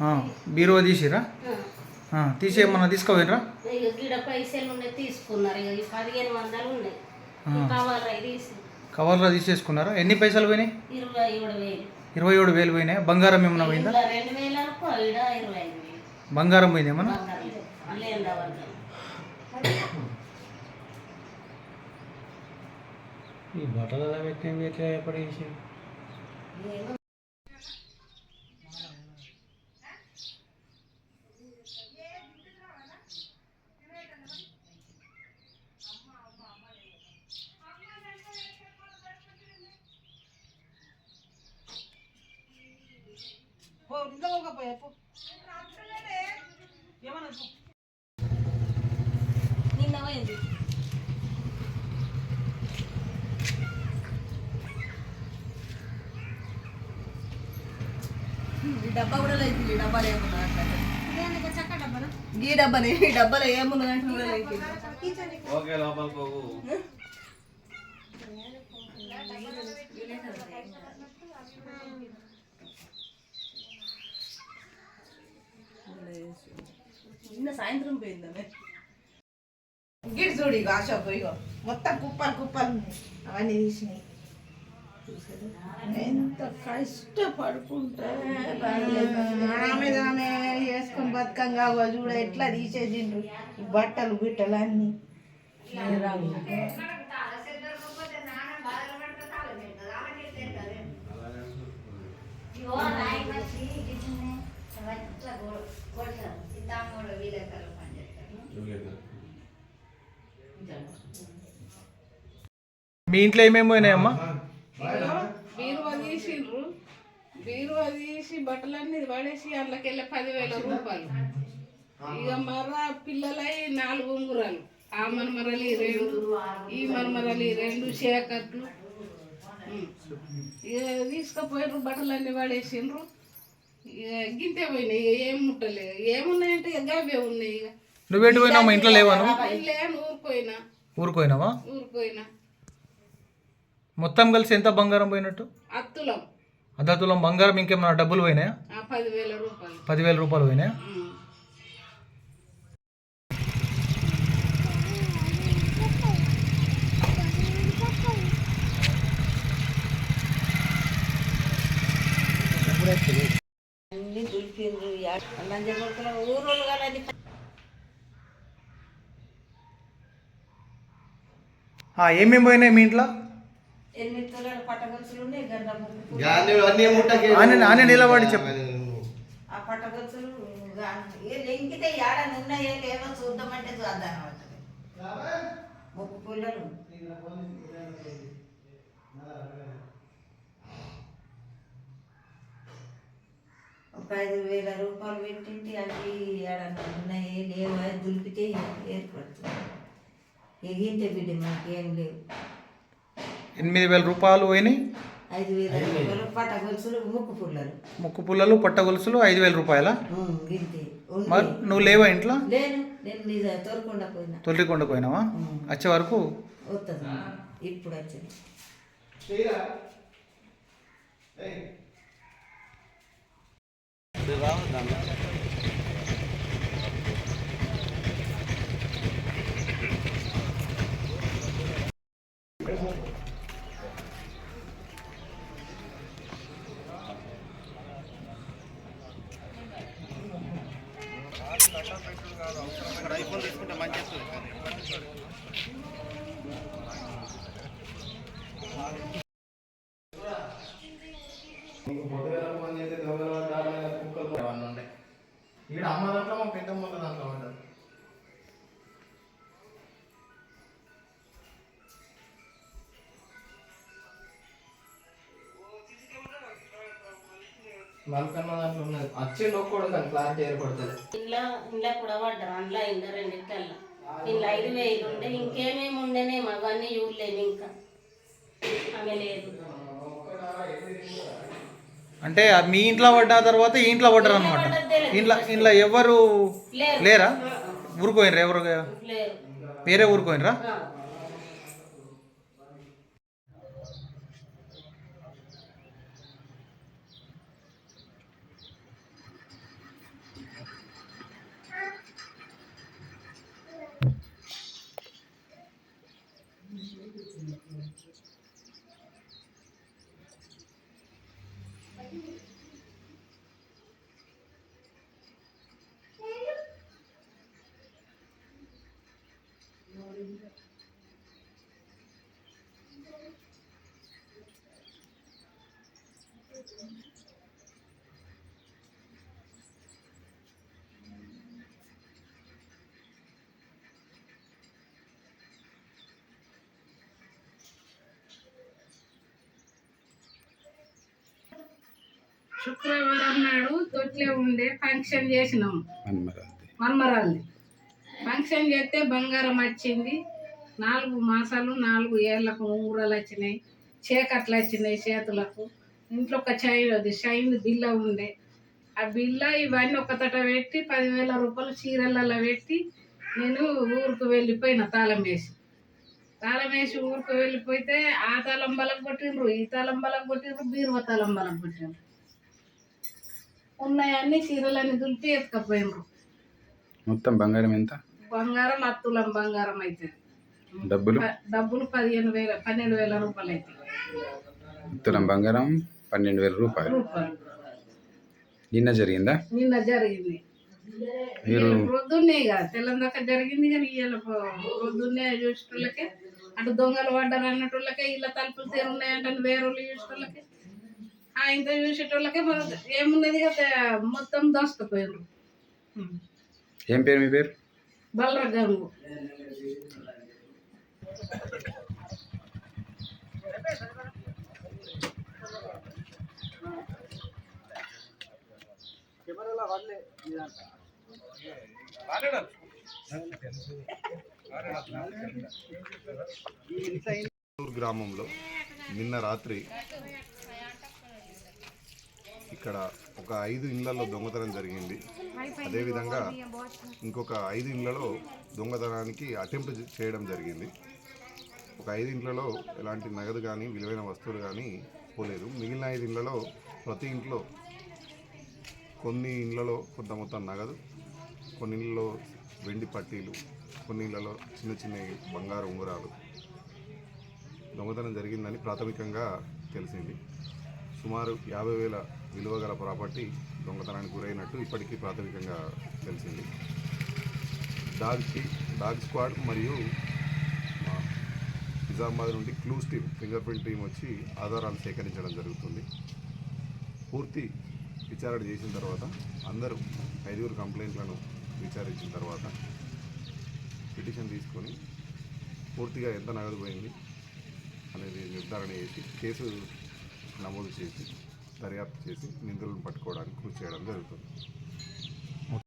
ఆ, బీరువా తీసిరా? ఆ. తీసేయమన్నా తీసుకోపోయినరా ఇక గిడ పైసలు ఉన్నాయి తీసుకున్నారు. ఇక ఈ పదిహేను వందలు ఉన్నాయి. ఈ కవర్ అవి తీసి. కవర్లో తీసేసుకున్నారా? ఎన్ని పైసలు పోయినాయి? ఇరవై ఏడు వేలు. ఇరవై ఏడు వేలు పోయినాయి? బంగారం ఏమన్నా పోయిందా? ఇంట్లో రెండు వేలు అనుకో ఈడ ఇరవై ఐదు వేలు. బంగారం పోయింది ఏమన్నా? ఈ బట్టలు ఎలా పెట్టి ఎట్లా పడేసి ఏమో నిన్న పోయింది. ఈ డబ్బా కూడా లేదు డబ్బా లేకుండా ఈ డబ్బాని ఈ డబ్బాలో ఏమున్నదంటే ఓకే లోపలికి నిన్న సాయంత్రం పోయిందమే గిడి చూడు ఇక ఆశ ఇగో. మొత్తం కుప్పలు కుప్పలు అవన్నీ తీసినాయి. ఎంత కష్టపడుకుంటే ఆమె ఆమె వేసుకొని బతుకంగా చూడ ఎట్లా తీసేసిండ్రు. బట్టలు బిట్టలు అన్ని మీ ఇంట్లో ఏమేమి పోయినాయమ్మా బీరువా తీసిండ్రు తీసి బట్టలన్నీ పడేసి అందులోకెళ్ళి పదివేల రూపాయలు. ఇక మర్రా పిల్లలై నాలుగు ఉంగురాలు. ఆ మరమరలి రెండు ఈ మరమరలి రెండు షేకట్లు ఉం. ఇక తీసుకుపోయినరు బట్టలన్నీ పడేసిండ్రు. ఇక గింతే పోయినాయి ఇక ఏం ముట్టలేదు. ఏమున్నాయంటే ఇక గవే ఉన్నాయి ఇక. నువ్వేంటి పోయినావు ఇంట్లో లేవా నువ్వు? లేను ఊరుకోయినా ఊరుకోయినావా ఊరుకోయినా మొత్తం కలిసి ఎంత బంగారం పోయినట్టు? అత్తులం. అర్ధ తులం బంగారం ఇంకేమన్నా డబ్బులు పోయినాయా? ఆ పదివేల రూపాయలు. పదివేల రూపాయలు పోయినాయా? ఏమేమి పోయినాయి మీ ఇంట్లో? ఆనే నిలబడి చెప్పు. ఆ ఉన్నాయో చూద్దామంటే చూద్దాం అవుతుంది ముక్కు పుల్లలు ఒక ఐదు వేల రూపాయలు పెట్టింటి అవి ఉన్నాయి లేవో దులిపితే ఏర్పడుతుంది. ఎగింటే బిడ్డ మాకేం లేవు. ఎనిమిది వేల రూపాయలు పోయినాయి. ముక్కు పుల్లలు. ముక్కు పుల్లలు పట్ట గొలుసులు ఐదు వేల రూపాయల. మరి నువ్వు లేవా ఇంట్లో? తోలుకుండా పోయినా. తొలికొండ పోయినావా? వచ్చే వరకు? ఇప్పుడు వచ్చింది. ఇక్కడ అమ్మ దాంట్లో మా పెద్దమ్మ దాంట్లో ఉంటుంది మల్కన్న దాంట్లో ఉన్నది. వచ్చి నొక్కడు కానీ క్లారిటీ ఏర్పడుతుంది. ఇంట్లో ఇంట్లో కూడా పడ్డారు అందులో రెండిట్లల్లో. ఇంట్లో ఐదు వేలు ఉండే ఇంకేమేమి ఉండేనేమో అవన్నీ చూడలేము ఇంకా. ఆమె లేదు. అంటే మీ ఇంట్లో పడ్డ తర్వాత ఈ ఇంట్లో పడ్డారు అనమాట ఇంట్లో ఇంట్లో ఎవరు లేరు. ఊరుకోయినరా ఎవరు? లేరు. వేరే ఊరుకోయినరా శుక్రవారం నాడు తొట్లే ఉండే ఫంక్షన్ చేసినాం. మన్మరాల్ది ఫంక్షన్ చేస్తే బంగారం వచ్చింది. నాలుగు మాసాలు నాలుగు ఏళ్ళకు ఉంగరాలు వచ్చినాయి. చీకట్లు వచ్చినాయి చేతులకు. ఇంట్లో ఒక చై అది షైన్ బిల్ల ఉండే. ఆ బిల్ల ఇవన్నీ ఒక తట పెట్టి పదివేల రూపాయలు చీరలలో పెట్టి నేను ఊరికి వెళ్ళిపోయిన తాళం వేసి. తాళం వేసి ఊరికి వెళ్ళిపోతే ఆ తాళం బలకు కొట్టిండ్రు ఈ తాళం బలకు కొట్టిండ్రు బీరువా తాళం బలకు కొట్టిండ్రు. ఉన్నాయన్నీ చీరలన్నీ దులిపి ఎత్తుకపోయినరు మొత్తం బంగారం ఎంత? బంగారం అత్తులం బంగారం అవుతుంది డబ్బులు? డబ్బులు పదిహేను వేల పన్నెండు వేల రూపాయలు అవుతాయి తులం బంగారం పన్నెండు వేల రూపాయలు. నిన్న జరిగిందా? నిన్న జరిగింది. మీరు ప్రొద్దున్నే కదా తెల్లందాక జరిగింది కానీ ఇవాళ ప్రొద్దున్నే చూసేటోళ్ళకే అటు దొంగలు పడ్డారు అన్నటోళ్ళకే ఇళ్ళ తలుపులు తెరున్నాయంటే వేరే వాళ్ళు చూసేటోళ్ళకే. ఆ ఇంత చూసేటోళ్ళకే మన ఏమున్నది కదా మొత్తం దోసుకుపోయారు ఏం పేరు మీ పేరు? బలర గంగు చిత్తూరు గ్రామంలో నిన్న రాత్రి ఇక్కడ ఒక ఐదు ఇళ్ళలో దొంగతనం జరిగింది. అదేవిధంగా ఇంకొక ఐదు ఇళ్ళలో దొంగతనానికి అటెంప్ట్ చేయడం జరిగింది. ఒక ఐదు ఇండ్లలో ఎలాంటి నగదు కానీ విలువైన వస్తువులు కానీ పోలేదు. మిగిలిన ఐదు ఇండ్లలో ప్రతి ఇంట్లో కొన్ని ఇండ్లలో కొంత మొత్తం నగదు కొన్ని ఇళ్ళలో వెండి పట్టీలు కొన్ని ఇళ్ళలో చిన్న చిన్న బంగారు ఉంగరాలు. దొంగతనం జరిగిందని ప్రాథమికంగా తెలిసింది. సుమారు యాభై వేల విలువ గల ప్రాపర్టీ దొంగతనానికి గురైనట్టు ఇప్పటికీ ప్రాథమికంగా తెలిసింది. డాగ్ డాగ్ స్క్వాడ్ మరియు నిజామాబాద్ నుండి clues team finger print team వచ్చి ఆధారాలు సేకరించడం జరుగుతుంది. పూర్తి విచారణ చేసిన తర్వాత అందరూ ఐదుగురు కంప్లైంట్లను విచారించిన తర్వాత పిటిషన్ తీసుకొని పూర్తిగా ఎంత నగదు పోయింది అనేది నిర్ధారణ చేసి కేసు నమోదు చేసి దర్యాప్తు చేసి నిందితులను పట్టుకోవడానికి కృషి చేయడం జరుగుతుంది.